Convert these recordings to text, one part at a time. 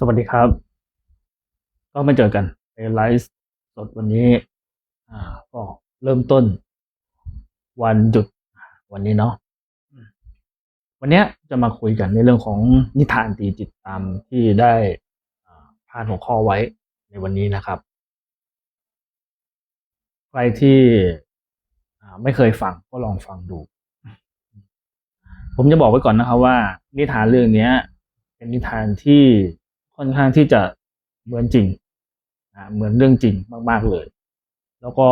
สวัสดีครับ ก็มาเจอกันในไลฟ์สดวันนี้ อ่าก็เริ่มต้น วันหยุดวันนี้เนาะวันนี้จะมาคุยกันในเรื่องของนิทานตีจิตตามที่ได้อ่าพานหัวข้อไว้ในวันนี้นะครับ ใครที่ไม่เคยฟังก็ลองฟังดู ผมจะบอกไว้ก่อนนะครับว่า นิทานเรื่องนี้เป็นนิทานที่ ค่อนข้างที่จะเหมือนจริงอ่าเหมือนเรื่องจริงมาก ๆเลย แล้วก็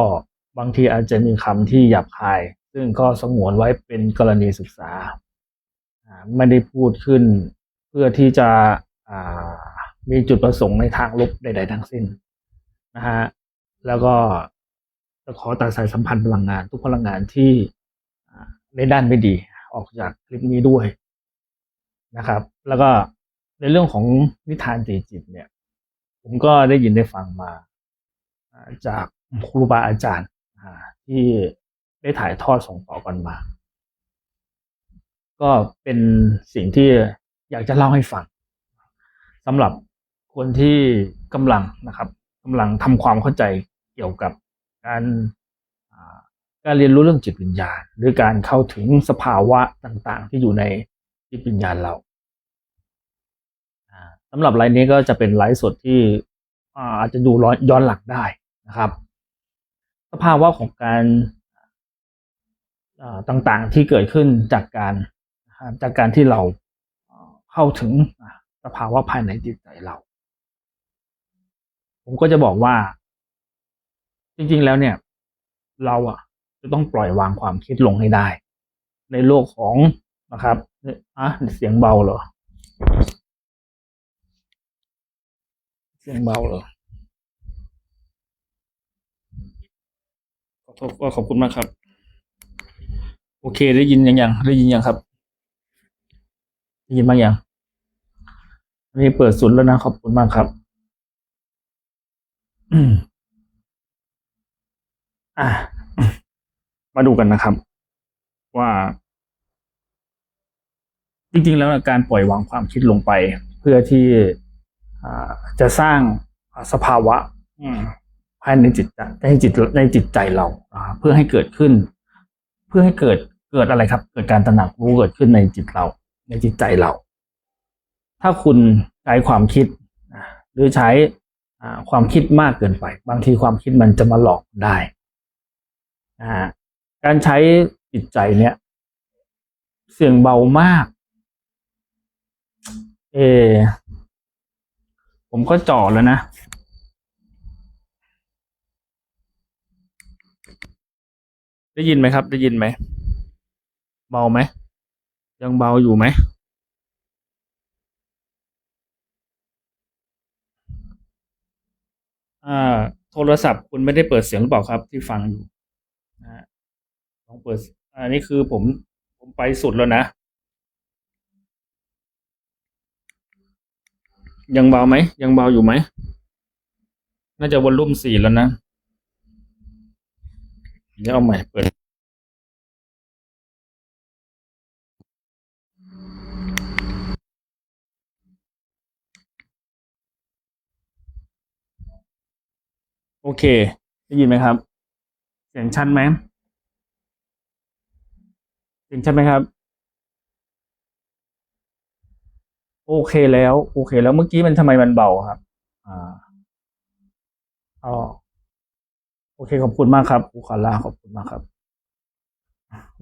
บางทีอาจจะมีคำที่หยาบคาย ซึ่งก็สงวนไว้เป็นกรณีศึกษา ไม่ได้พูดขึ้นเพื่อที่จะมีจุดประสงค์ในทางลบใด ๆ ทั้งสิ้นนะฮะแล้วก็จะขอตัดสายสัมพันธ์พลังงาน ทุกพลังงานที่ในด้านไม่ดีออกจากคลิปนี้ด้วยนะครับ แล้วก็ ในเรื่องของนิทานตีจิตเนี่ย ผมก็ได้ยินได้ฟังมาจากครูบาอาจารย์ที่ได้ถ่ายทอดส่งต่อกันมา ก็เป็นสิ่งที่อยากจะเล่าให้ฟังสำหรับคนที่กำลังนะครับกำลังทำความเข้าใจเกี่ยวกับการการเรียนรู้เรื่องจิตวิญญาณ หรือการเข้าถึงสภาวะต่างๆ ที่อยู่ในจิตวิญญาณเราำหรับไลฟ์นี้ก็จะเป็นไลฟ์สดที่อาจจะดูย้อนหลังได้นะครับ สภาวะของการต่างๆที่เกิดขึ้นจากการจากการที่เราเข้าถึงสภาวะภายในจิตใจเรา ผมก็จะบอกว่า จริงๆแล้วเนี่ย เราอะ จะต้องปล่อยวางความคิดลงให้ได้ ในโลกของนะครับอะเสียงเบาเหรอ สียงเบาเหรอขอโทษก็ขอบคุณมากครับ โอเคได้ยินยังยังได้ยินยังครับ ได้ยินบ้างยังอันนี้เปิดสุดแล้วนะ ขอบคุณมากครับอะมาดูกันนะครับ ว่า จริงๆแล้วการปล่อยวางความคิดลงไป เพื่อที่ จะสร้างสภาวะอืมภายในจิตใจในจิตในจิตใจเราอ่าเพื่อให้เกิดขึ้น เพื่อให้เกิดเกิดอะไรครับ เกิดการตระหนักรู้เกิดขึ้นในจิตเรา ในจิตใจเรา ถ้าคุณใช้ความคิดอ่าหรือใช้อ่าความคิดมากเกินไป บางทีความคิดมันจะมาหลอกได้อ่าการใช้จิตใจเนี่ย เสียงเบามาก เออ ผมก็จ่อแล้วนะ ได้ยินไหมครับ ได้ยินไหม เบาไหม ยังเบาอยู่ไหมอ่าโทรศัพท์คุณไม่ได้เปิดเสียงหรือเปล่าครับ ที่ฟังอยู่นะฮะลองเปิด อันนี้คือผมผมไปสุดแล้วนะ ยังเบาไหม ยังเบาอยู่ไหม น่าจะวอลลุ่มสี่แล้วนะเดี๋ยวเอาใหม่เปิด โอเค ได้ยินไหมครับ เสียงชัดไหมเสียงชัดไหมครับ โอเคแล้ว โอเค แล้วเมื่อกี้มันทำไมมันเบาครับ อ่าอ๋อโอเค ขอบคุณมากครับครูคาร่าขอบคุณมากครับ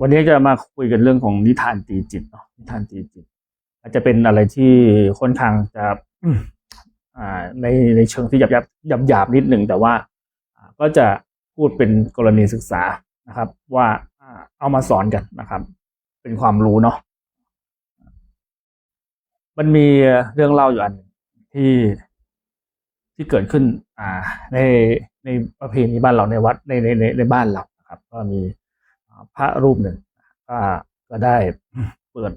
วันนี้จะมาคุยกันเรื่องของนิทานตีจิตเนาะนิทานตีจิต อาจจะเป็นอะไรที่ค่อนข้างจะอ่าในในเชิงที่หยาบหยาบหยาบหยาบนิดหนึ่งแต่ว่าก็จะพูดเป็นกรณีศึกษานะครับ ว่าเอามาสอนกันนะครับ เป็นความรู้เนาะ มันมีเรื่องเล่าอยู่อันที่ที่เกิดขึ้น อ่า ในในประเพณีบ้านเราในวัดในในในในบ้านเราครับ ก็มีพระรูปหนึ่งก็ก็ได้เปิด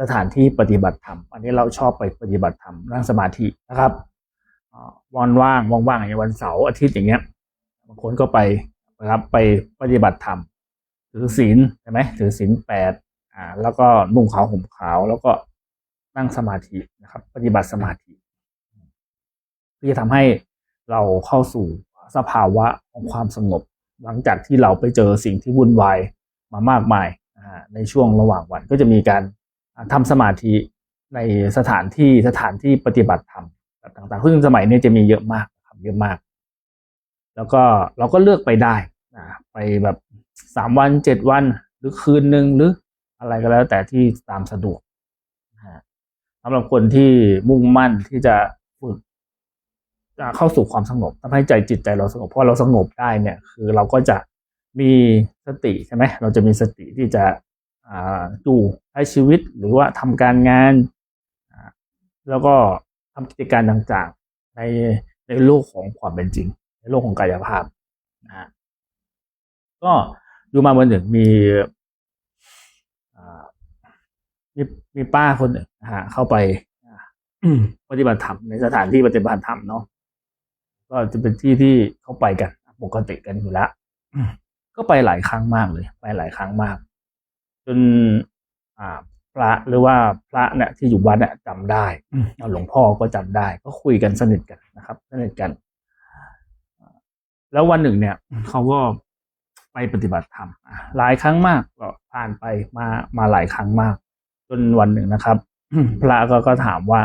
สถานที่ปฏิบัติธรรม อันนี้เราชอบไปปฏิบัติธรรมนั่งสมาธินะครับวันว่างว่างๆอย่างวันเสาร์อาทิตย์อย่างเงี้ยบางคนก็ไปนะครับไปปฏิบัติธรรมถือศีลใช่ไหมถือศีลแปดอ่า แล้วก็นุ่งขาวห่มขาว แล้วก็ นั่งสมาธินะครับ ปฏิบัติสมาธิที่จะทำให้เราเข้าสู่สภาวะของความสงบ หลังจากที่เราไปเจอสิ่งที่วุ่นวายมามากมายในช่วงระหว่างวันก็จะมีการทำสมาธิในสถานที่สถานที่ปฏิบัติธรรมต่างๆซึ่งสมัยนี้จะมีเยอะมากครับเยอะมาก แล้วก็เราก็เลือกไปได้นะไปแบบสามวันเจ็ดวันหรือคืนหนึ่งหรืออะไรก็แล้วแต่ที่ตามสะดวก สำหรับคนที่มุ่งมั่นที่จะฝึกจะเข้าสู่ความสงบทำให้ใจจิตใจเราสงบเพราะเราสงบได้เนี่ย คือเราก็จะมีสติใช่ไหมเราจะมีสติที่จะอยู่ใช้ชีวิตหรือว่าทำการงาน แล้วก็ทำกิจการต่างๆในในโลกของความเป็นจริง ในโลกของกายภาพนะก็อยู่มาวันหนึ่งมี มีมีป้าคนหนึ่งนะฮะเข้าไปอ่าปฏิบัติธรรมในสถานที่ปฏิบัติธรรมเนาะก็จะเป็นที่ที่เข้าไปกัน ปกติกันอยู่แล้วก็ไปหลายครั้งมากเลย ไปหลายครั้งมาก จน อ่า พระหรือว่าพระเนี่ยที่อยู่วัดเนี่ยจำได้เอาหลวงพ่อก็จำได้ ก็คุยกันสนิทกันนะครับ สนิทกัน แล้ววันหนึ่งเนี่ยเขาก็ไปปฏิบัติธรรมอะหลายครั้งมากก็ผ่านไปมามาหลายครั้งมากจ นวันหนึ่งนะครับ พระก็ก็ถามว่า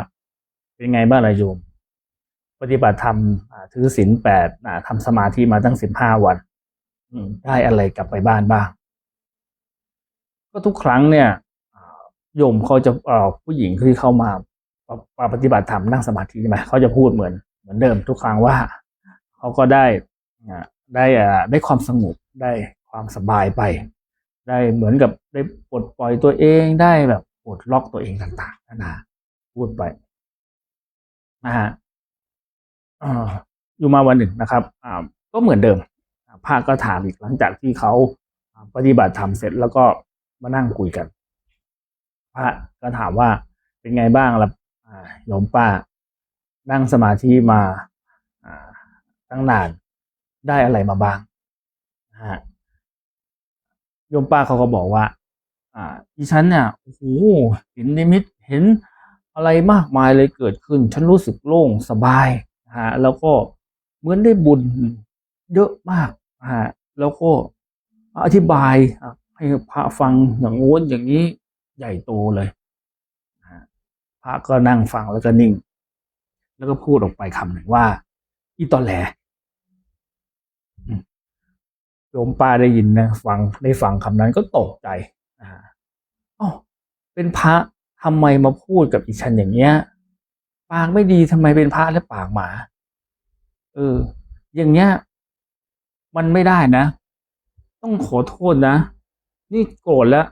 เป็นไงบ้างล่ะโยม ปฏิบัติธรรมอ่าถือศีลแปดอ่าทำสมาธิมาตั้งสิบห้าวันอืมได้อะไรกลับไปบ้านบ้าง ก็ทุกครั้งเนี่ยอ่าโยมเขาจะเอ่อผู้หญิงที่เข้ามาปปฏิบัติธรรมนั่งสมาธิใช่ไหมเขาจะพูดเหมือนเหมือนเดิมทุกครั้งว่าเขาก็ได้อ่าได้อ่าได้ความสงบได้ความสบายไป ได้เหมือนกับได้ปลดปล่อยตัวเองได้แบบ ปลดล็อกตัวเองต่างๆนานาพูดไปนะฮะอยู่มาวันหนึ่งนะครับก็เหมือนเดิมอ่าพระก็ถามอีกหลังจากที่เขาปฏิบัติธรรมเสร็จแล้วก็มานั่งคุยกัน พระก็ถามว่าเป็นไงบ้างล่ะโยมป้า นั่งสมาธิมาตั้งนานได้อะไรมาบ้างฮะโยมป้าเขาก็บอกว่า อ่าดิฉันเนี่ยโอ้โหเห็นนิมิตเห็นอะไรมากมายเลยเกิดขึ้น ฉันรู้สึกโล่งสบายฮะแล้วก็เหมือนได้บุญเยอะมากฮะแล้วก็อธิบายให้พระฟังอย่างโน้นอย่างนี้ใหญ่โตเลยพระก็นั่งฟังแล้วก็นิ่ง แล้วก็พูดออกไปคำหนึ่งว่า อีตอแหลโยมป้าได้ยินนะฟังได้ฟังคำนั้นก็ตกใจอ่าอ๋อ เป็นพระทำไมมาพูดกับอีฉันอย่างเงี้ย ปากไม่ดีทำไมเป็นพระและปากหมา เออ อย่างเงี้ย มันไม่ได้นะ ต้องขอโทษนะ นี่โกรธแล้ว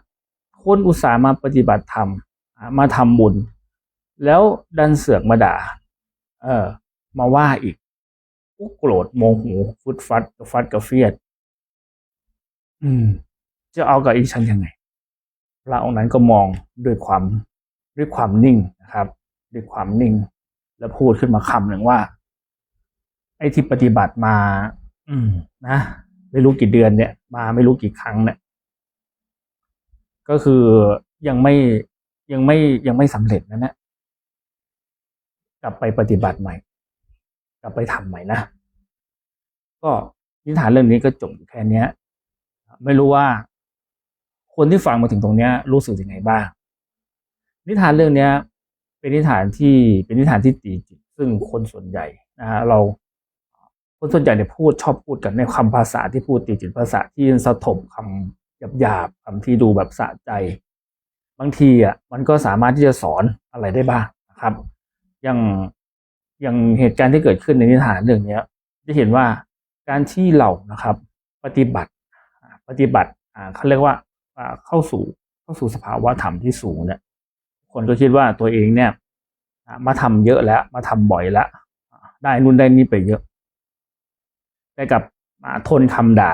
คนอุตส่าห์มาปฏิบัติธรรมมาทำบุญ แล้วดันเสือกมาด่า เออ มาว่าอีกกูโกรธโมโหฟุดฟัดกระฟัดกระเฟียด อืม จะเอากับอีฉันยังไง พระองค์นั้นก็มองด้วยความด้วยความนิ่งนะครับ ด้วยความนิ่ง แล้วพูดขึ้นมาคำหนึ่งว่า ไอ้ที่ปฏิบัติมา อืม นะไม่รู้กี่เดือนเนี่ย มาไม่รู้กี่ครั้งเนี่ยก็คือยังไม่ยังไม่ยังไม่สำเร็จนะเนี่ยกลับไปปฏิบัติใหม่ กลับไปทำใหม่นะก็นิทานเรื่องนี้ก็จบแค่เนี้ย ไม่รู้ว่า คนที่ฟังมาถึงตรงเนี้ยรู้สึกยังไงบ้าง นิทานเรื่องเนี้ย เป็นนิทานที่เป็นนิทานที่ตีจิตซึ่งคนส่วนใหญ่นะฮะเราคนส่วนใหญ่เนี่ยพูดชอบพูดกันในคำภาษาที่พูดตีจิตภาษาที่สะทบคำหยาบๆคำที่ดูแบบสะใจ บางทีอะมันก็สามารถที่จะสอนอะไรได้บ้างนะครับ อย่างอย่างเหตุการณ์ที่เกิดขึ้นในนิทานเรื่องเนี้ย จะเห็นว่าการที่เรานะครับ ปฏิบัติปฏิบัติอ่าเขาเรียกว่า เข้าสู่เข้าสู่สภาวะธรรมที่สูงเนี่ยคนก็คิดว่าตัวเองเนี่ยมาทำเยอะแล้ว มาทำบ่อยแล้วได้นู่นได้นี่ไปเยอะ แต่กับอ่าทนคำด่า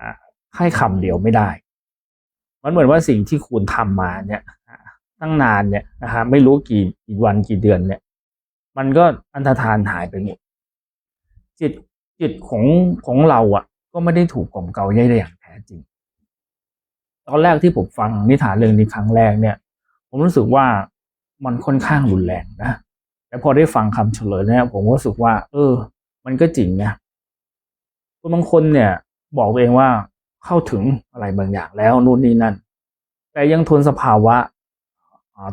อ่าให้คำเดียวไม่ได้ มันเหมือนว่าสิ่งที่คุณทำมาเนี่ยตั้งนานเนี่ยนะฮะไม่รู้กี่กี่วันกี่เดือนเนี่ย มันก็อันธทานหายไปหมดจิตจิตของของเราอะ ก็ไม่ได้ถูกกล่อมเกลาได้อย่างแท้จริง อนแรกที่ผมฟังนิทานเรื่องนี้ครั้งแรกเนี่ย ผมรู้สึกว่ามันค่อนข้างรุนแรงนะแต่พอได้ฟังคำเฉลยเนี่ยผมก็รู้สึกว่า เออ มันก็จริงนะคนบางคนเนี่ย บอกเองว่าเข้าถึงอะไรบางอย่างแล้วนู่นนี่นั่น แต่ยังทนสภาวะ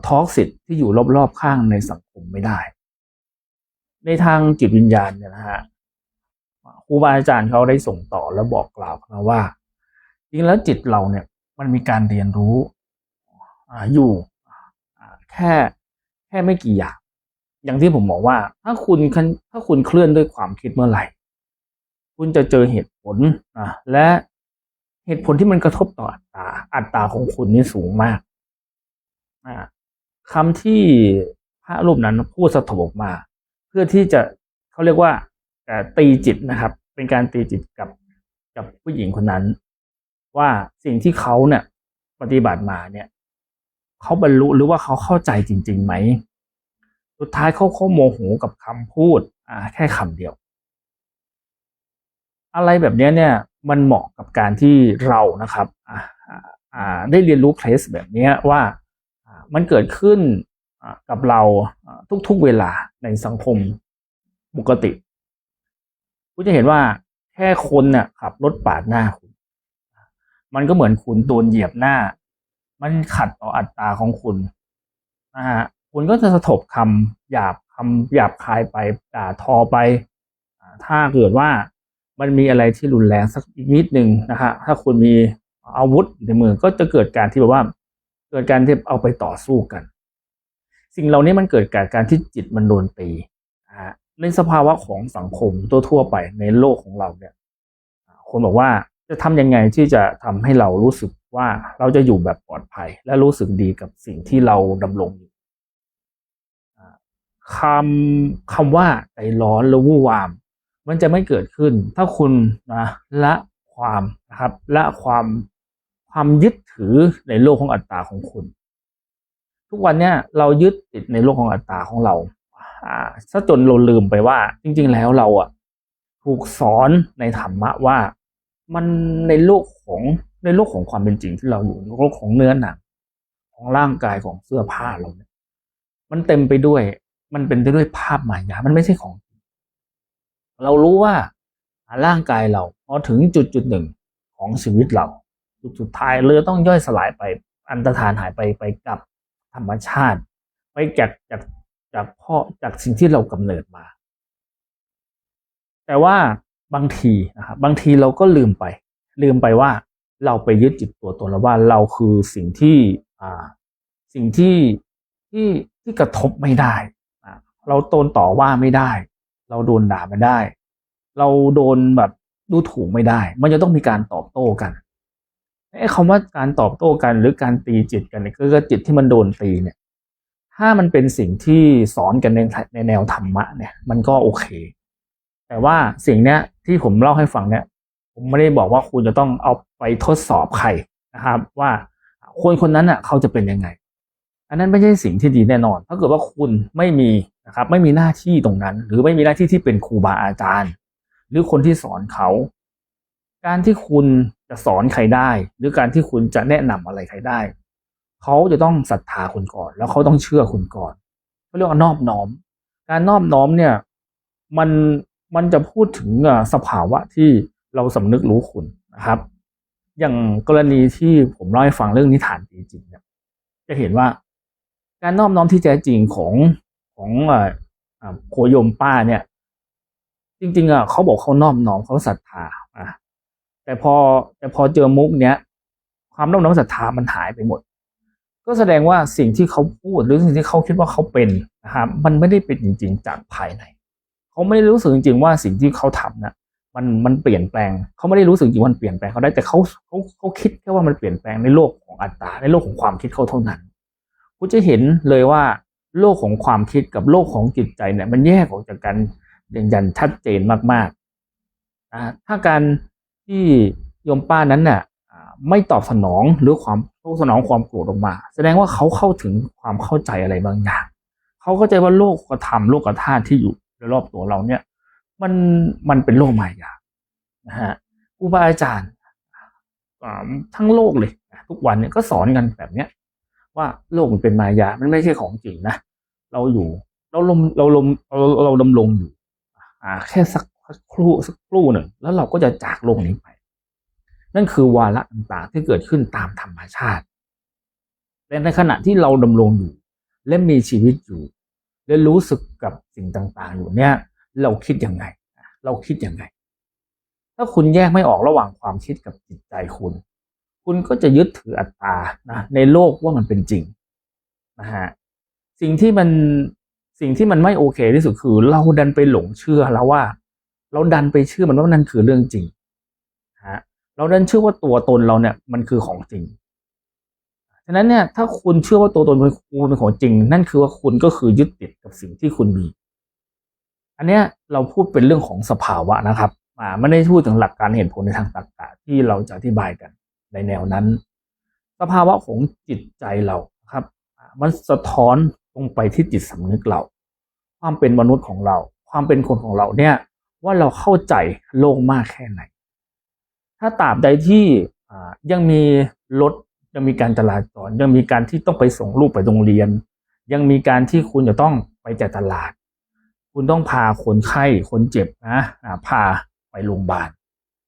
ท็อกซิตที่อยู่รอบๆข้างในสังคมไม่ได้ ในทางจิตวิญญาณเนี่ยนะฮะครูบาอาจารย์เขาได้ส่งต่อแล้วบอกกล่าวมาว่าจริงแล้วจิตเราเนี่ย มันมีการเรียนรู้ออยู่แค่แค่ไม่กี่อย่าง อย่างที่ผมบอกว่า ถ้าคุณถ้าคุณเคลื่อนด้วยความคิดเมื่อไหร่ คุณจะเจอเหตุผลอะและเหตุผลที่มันกระทบต่ออัตราอัตราของคุณนี่สูงมากอ่าคำที่พระรูปนั้นพูดสะทบออกมา เพื่อที่จะเขาเรียกว่าตีจิตนะครับ เป็นการตีจิตกับกับผู้หญิงคนนั้น ว่าสิ่งที่เขาเนี่ยปฏิบัติมาเนี่ยเขาบรรลุหรือว่าเขาเข้าใจจริงๆไหม สุดท้ายเขาเขาโมโหกับคำพูดอ่าแค่คำเดียว อะไรแบบนี้เนี่ยมันเหมาะกับการที่เรานะครับอ่าอ่าได้เรียนรู้เคสแบบนี้ว่ามันเกิดขึ้นกับเราทุกๆเวลาในสังคมปกติ คุณจะเห็นว่าแค่คนเนี่ยขับรถปาดหน้าคุณ มันก็เหมือนคุณโดนเหยียบหน้า มันขัดต่ออัตราของคุณนะฮะคุณก็จะสะทบคำหยาบคำหยาบคายไปด่าทอไป ถ้าเกิดว่ามันมีอะไรที่รุนแรงสักอีกนิดหนึ่งนะฮะถ้าคุณมีอาวุธในมือก็จะเกิดการที่แบบว่า เกิดการที่เอาไปต่อสู้กัน สิ่งเหล่านี้มันเกิดจากการที่จิตมันโดนตีในสภาวะของสังคมตัวทั่วไปในโลกของเราเนี่ย คนบอกว่า จะทำยังไงที่จะทำให้เรารู้สึกว่าเราจะอยู่แบบปลอดภัย และรู้สึกดีกับสิ่งที่เราดำรงอยู่คำคำว่าใจร้อนหรือวู่วาม มันจะไม่เกิดขึ้น ถ้าคุณนะละความนะครับละความความยึดถือในโลกของอัตตาของคุณ ทุกวันเนี้ยเรายึดติดในโลกของอัตตาของเราอ่าซะจนเราลืมไปว่า จริง ๆ แล้วเราอะถูกสอนในธรรมะว่า มันในโลกของในโลกของความเป็นจริงที่เราอยู่ในโลกของเนื้อหนังของร่างกายของเสื้อผ้าเราเนี่ยมันเต็มไปด้วย มันเป็นไปด้วยภาพมายา มันไม่ใช่ของ เรารู้ว่าร่างกายเราพอถึงจุดจุดหนึ่งของชีวิตเราจุดสุดท้ายเรือต้องย่อยสลายไป อันตรธานหายไปไปกับธรรมชาติ ไปจากจากจากพ่อจากสิ่งที่เรากำเนิดมา แต่ว่า บางทีนะครับบางทีเราก็ลืมไป ลืมไปว่าเราไปยึดจิตตัวตนแล้วว่าเราคือสิ่งที่อ่าสิ่งที่ที่ที่กระทบไม่ได้อ่าเราโดนต่อว่าไม่ได้ เราโดนด่าไม่ได้ เราโดนแบบดูถูกไม่ได้ มันจะต้องมีการตอบโต้กันไอ้คำว่าการตอบโต้กันหรือการตีจิตกันเนี่ยคือจิตที่มันโดนตีเนี่ย ถ้ามันเป็นสิ่งที่สอนกันในในแนวธรรมะเนี่ย มันก็โอเค แต่ว่าสิ่งเนี้ยที่ผมเล่าให้ฟังเนี่ยผมไม่ได้บอกว่าคุณจะต้องเอาไปทดสอบใครนะครับ ว่าคนคนนั้นอะเขาจะเป็นยังไง อันนั้นไม่ใช่สิ่งที่ดีแน่นอน ถ้าเกิดว่าคุณไม่มีนะครับ ไม่มีหน้าที่ตรงนั้น หรือไม่มีหน้าที่ที่เป็นครูบาอาจารย์ หรือคนที่สอนเขา การที่คุณจะสอนใครได้ หรือการที่คุณจะแนะนำอะไรใครได้ เขาจะต้องศรัทธาคุณก่อน แล้วเขาต้องเชื่อคุณก่อนเขาเรียกว่านอบน้อม การนอบน้อมเนี่ย มัน มันจะพูดถึงสภาวะที่เราสำนึกรู้คุณนะครับ อย่างกรณีที่ผมเล่าให้ฟังเรื่องนิทานตีจิตเนี่ยจะเห็นว่าการน้อบน้อมที่แท้จริงของของโคยมป้าเนี่ย จริงๆอะเขาบอกเขาน้อบน้อมเขาศรัทธาอะแต่พอแต่พอเจอมุกเนี้ยความน้อมน้อมศรัทธามันหายไปหมด ก็แสดงว่าสิ่งที่เขาพูดหรือสิ่งที่เขาคิดว่าเขาเป็นนะครับมันไม่ได้เป็นจริง ๆ จากภายใน เขาไม่ได้รู้สึกจริงๆว่าสิ่งที่เขาทำนะมันมันเปลี่ยนแปลง เขาไม่ได้รู้สึกจริงว่ามันเปลี่ยนแปลงเขาได้แต่เขาเขาเขาคิดแค่ว่ามันเปลี่ยนแปลงในโลกของอัตตาในโลกของความคิดเขาเท่านั้นคุณจะเห็นเลยว่าโลกของความคิดกับโลกของจิตใจเนี่ย มันแยกออกจากกันอย่างยันชัดเจนมากๆนะถ้าการที่โยมป้านั้นเนี่ยไม่ตอบสนองหรือความตอบสนองความโกรธออกมา แสดงว่าเขาเข้าถึงความเข้าใจอะไรบางอย่าง เขาเข้าใจว่าโลกกระทำโลกกระธาตุที่อยู่ รอบตัวเราเนี่ยมันมันเป็นโลกมายานะฮะครูบาอาจารย์ทั้งโลกเลย ทุกวันเนี่ยก็สอนกันแบบเนี้ย ว่าโลกมันเป็นมายา มันไม่ใช่ของจริงนะเราอยู่ เราลมเราลมเราเราดำรงอยู่อ่าแค่สักสักครู่สักครู่หนึ่งแล้วเราก็จะจากโลกนี้ไป นั่นคือวาระต่างๆที่เกิดขึ้นตามธรรมชาติแต่ในขณะที่เราดำรงอยู่ และมีชีวิตอยู่ และรู้สึกกับสิ่งต่างๆ อยู่เนี่ยเราคิดยังไง เราคิดยังไง ถ้าคุณแยกไม่ออกระหว่างความคิดกับจิตใจคุณ คุณก็จะยึดถืออัตตานะในโลกว่ามันเป็นจริงนะฮะสิ่งที่มันสิ่งที่มันไม่โอเคที่สุดคือ เราดันไปหลงเชื่อแล้วว่า เราดันไปเชื่อมันว่านั่นคือเรื่องจริงฮะเราดันเชื่อว่าตัวตนเราเนี่ยมันคือของจริง ฉะนั้นเนี่ยถ้าคุณเชื่อว่าตัวตนเป็นคุณเป็นของจริง นั่นคือว่าคุณก็คือยึดติดกับสิ่งที่คุณมี อันเนี้ยเราพูดเป็นเรื่องของสภาวะนะครับอ่าไม่ได้พูดถึงหลักการเห็นผลในทางตรรกะที่เราจะอธิบายกันในแนวนั้น สภาวะของจิตใจเราครับ มันสะท้อนลงไปที่จิตสำนึกเรา ความเป็นมนุษย์ของเรา ความเป็นคนของเราเนี่ย ว่าเราเข้าใจโลกมากแค่ไหน ถ้าตราบใดที่ยังมีรถ ยังมีการจราจรยังมีการที่ต้องไปส่งลูกไปโรงเรียน ยังมีการที่คุณจะต้องไปจ่ายตลาด คุณต้องพาคนไข้คนเจ็บนะพาไปโรงพยาบาล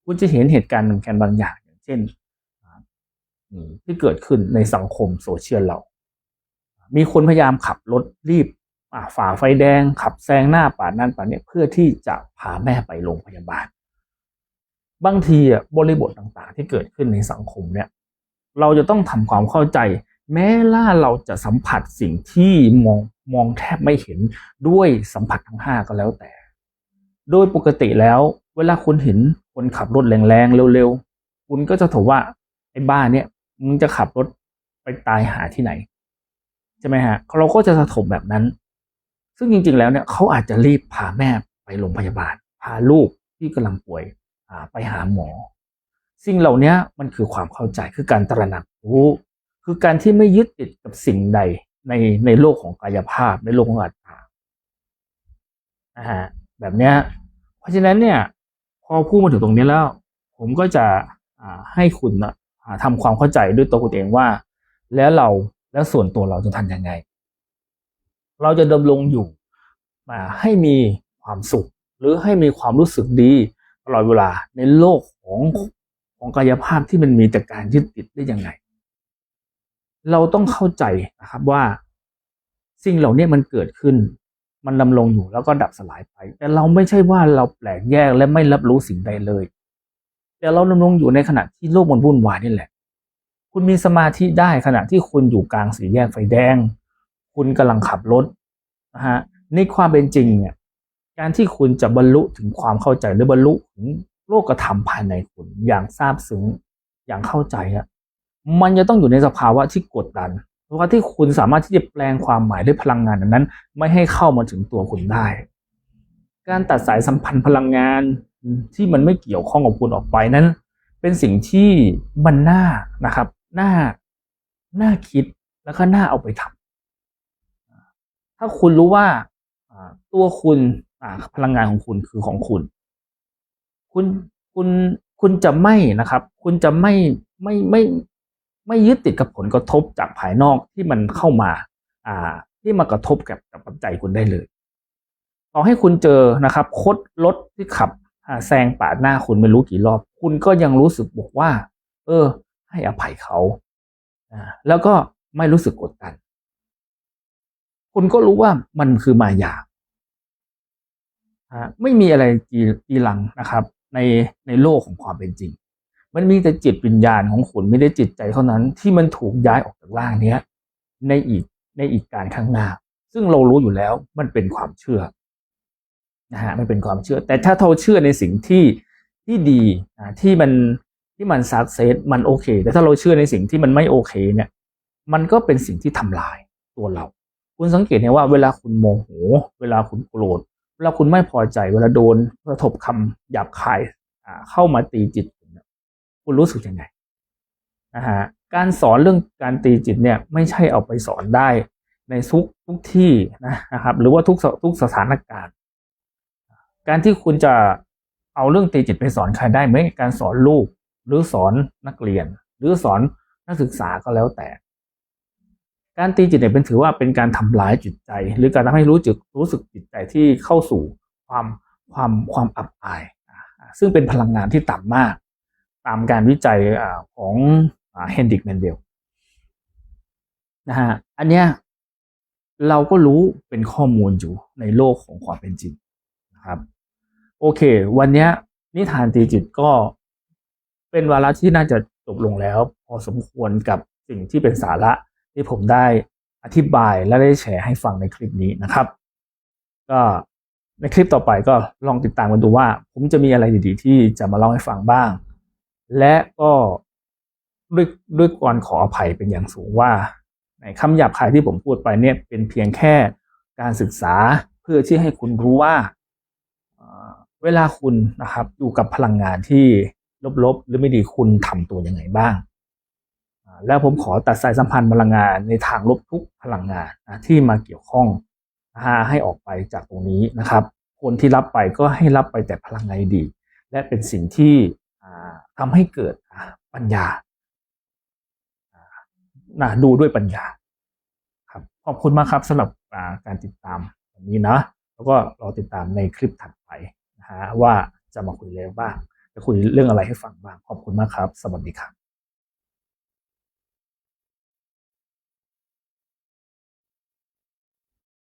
คุณจะเห็นเหตุการณ์หนึ่งแค่บางอย่างอย่างเช่นที่เกิดขึ้นในสังคมโซเชียลเรา มีคนพยายามขับรถรีบฝ่าไฟแดง ขับแซงหน้าป่านั้นป่านี้เพื่อที่จะพาแม่ไปโรงพยาบาล บางทีอะบริบทต่างๆ ที่เกิดขึ้นในสังคมเนี่ย เราจะต้องทำความเข้าใจ แม้ล่าเราจะสัมผัสสิ่งที่มองมองแทบไม่เห็นด้วยสัมผัสทั้งห้าก็แล้วแต่ โดยปกติแล้ว เวลาคุณเห็นคนขับรถแรงๆเร็วๆ คุณก็จะถือว่าไอ้บ้านเนี่ยมึงจะขับรถไปตายหาที่ไหน ใช่ไหมฮะเราก็จะสะถมแบบนั้น ซึ่งจริง ๆ แล้วเนี่ยเขาอาจจะรีบพาแม่ไปโรงพยาบาล พาลูกที่กำลังป่วยไปหาหมอ สิ่งเหล่านี้มันคือความเข้าใจคือการตระหนักรู้คือการที่ไม่ยึดติดกับสิ่งใดในในโลกของกายภาพในโลกของอัตตานะฮะแบบเนี้ยเพราะฉะนั้นเนี่ย พอพูดมาถึงตรงนี้แล้ว ผมก็จะให้คุณนะทำความเข้าใจด้วยตัวคุณเองว่า แล้วเราแล้วส่วนตัวเราจะทำยังไง เราจะดำรงอยู่มาให้มีความสุข หรือให้มีความรู้สึกดีตลอดเวลาในโลกของ ของกายภาพที่มันมีแต่การยึดติดได้ยังไง เราต้องเข้าใจนะครับว่า สิ่งเหล่านี้มันเกิดขึ้น มันดำรงอยู่แล้วก็ดับสลายไป แต่เราไม่ใช่ว่าเราแปลกแยกและไม่รับรู้สิ่งใดเลย แต่เราดำรงอยู่ในขณะที่โลกมันวุ่นวายนี่แหละ คุณมีสมาธิได้ขณะที่คุณอยู่กลางสี่แยกไฟแดง คุณกำลังขับรถนะฮะในความเป็นจริงเนี่ยการที่คุณจะบรรลุถึงความเข้าใจหรือบรรลุถึง โลกธรรมภายในคุณอย่างซาบซึ้งอย่างเข้าใจอะมันจะต้องอยู่ในสภาวะที่กดดันเพราะว่าที่คุณสามารถที่จะแปลงความหมายด้วยพลังงานนั้น ไม่ให้เข้ามาถึงตัวคุณได้ การตัดสายสัมพันธ์พลังงานที่มันไม่เกี่ยวข้องกับคุณออกไปนั้น เป็นสิ่งที่มันน่านะครับน่าน่าคิดแล้วก็น่าเอาไปทำถ้าคุณรู้ว่าตัวคุณพลังงานของคุณคือของคุณ คุณคุณคุณจะไม่นะครับ คุณจะไม่ไม่ไม่ไม่ยึดติดกับผลกระทบจากภายนอกที่มันเข้ามา อ่า ที่มากระทบกับกับปัจจัยคุณได้เลยต่อให้คุณเจอนะครับคดรถที่ขับแซงปาดหน้าคุณไม่รู้กี่รอบ คุณก็ยังรู้สึกบอกว่า เออ ให้อภัยเขาแล้วก็ไม่รู้สึกกดดัน คุณก็รู้ว่ามันคือมายาไม่มีอะไรจีหลังนะครับ ในในโลกของความเป็นจริง มันมีแต่จิตวิญญาณของคุณไม่ได้จิตใจเท่านั้นที่มันถูกย้ายออกจากร่างเนี้ยในอีกในอีกการข้างหน้า ซึ่งเรารู้อยู่แล้วมันเป็นความเชื่อนะฮะไม่เป็นความเชื่อ แต่ถ้าเราเชื่อในสิ่งที่ที่ดีนะที่มันที่มันสักเซสมันโอเค แต่ถ้าเราเชื่อในสิ่งที่มันไม่โอเคเนี่ย มันก็เป็นสิ่งที่ทำลายตัวเรา คุณสังเกตเห็นว่าเวลาคุณโมโห เวลาคุณโกรธ เวลาคุณไม่พอใจเวลาโดนกระทบคำหยาบคายเข้ามาตีจิตคุณคุณรู้สึกยังไงนะฮะการสอนเรื่องการตีจิตเนี่ยไม่ใช่เอาไปสอนได้ในทุกทุกที่นะครับ หรือว่าทุกทุกสถานการณ์ การที่คุณจะเอาเรื่องตีจิตไปสอนใครได้ไหมการสอนลูกหรือสอนนักเรียน หรือสอนนักศึกษาก็แล้วแต่ การตีจิตเนี่ยเป็นถือว่าเป็นการทำร้ายจิตใจ หรือการทำให้รู้จึกรู้สึกจิตใจที่เข้าสู่ความความความอับอาย ซึ่งเป็นพลังงานที่ต่ำมาก ตามการวิจัยของเฮนดิกแมนเดลนะฮะอันเนี้ยเราก็รู้เป็นข้อมูลอยู่ในโลกของความเป็นจริงนะครับ โอเค วันเนี้ยนิทานตีจิตก็เป็นวาระที่น่าจะจบลงแล้ว พอสมควรกับสิ่งที่เป็นสาระ ที่ผมได้อธิบายและได้แชร์ให้ฟังในคลิปนี้นะครับ ก็ในคลิปต่อไปก็ลองติดตามกันดูว่า ผมจะมีอะไรดีๆ ที่จะมาเล่าให้ฟังบ้าง และก็ด้วยด้วยกรขออภัยเป็นอย่างสูงว่า ในคำหยาบคายที่ผมพูดไปเนี่ยเป็นเพียงแค่การศึกษาเพื่อที่ให้คุณรู้ว่า เวลาคุณนะครับอยู่กับพลังงานที่ลบๆ หรือไม่ดีคุณทำตัวยังไงบ้าง แล้วผมขอตัดสายสัมพันธ์พลังงานในทางลบทุกพลังงานนะที่มาเกี่ยวข้องนะฮะให้ออกไปจากตรงนี้นะครับ คนที่รับไปก็ให้รับไปแต่พลังงานดี และเป็นสิ่งที่อ่าทำให้เกิดปัญญานะดูด้วยปัญญา ครับขอบคุณมากครับสำหรับการติดตามวันนี้นะแล้วก็รอติดตามในคลิปถัดไปนะฮะว่าจะมาคุยเรื่องบ้างจะคุยเรื่องอะไรให้ฟังบ้างขอบคุณมากครับ สวัสดีครับ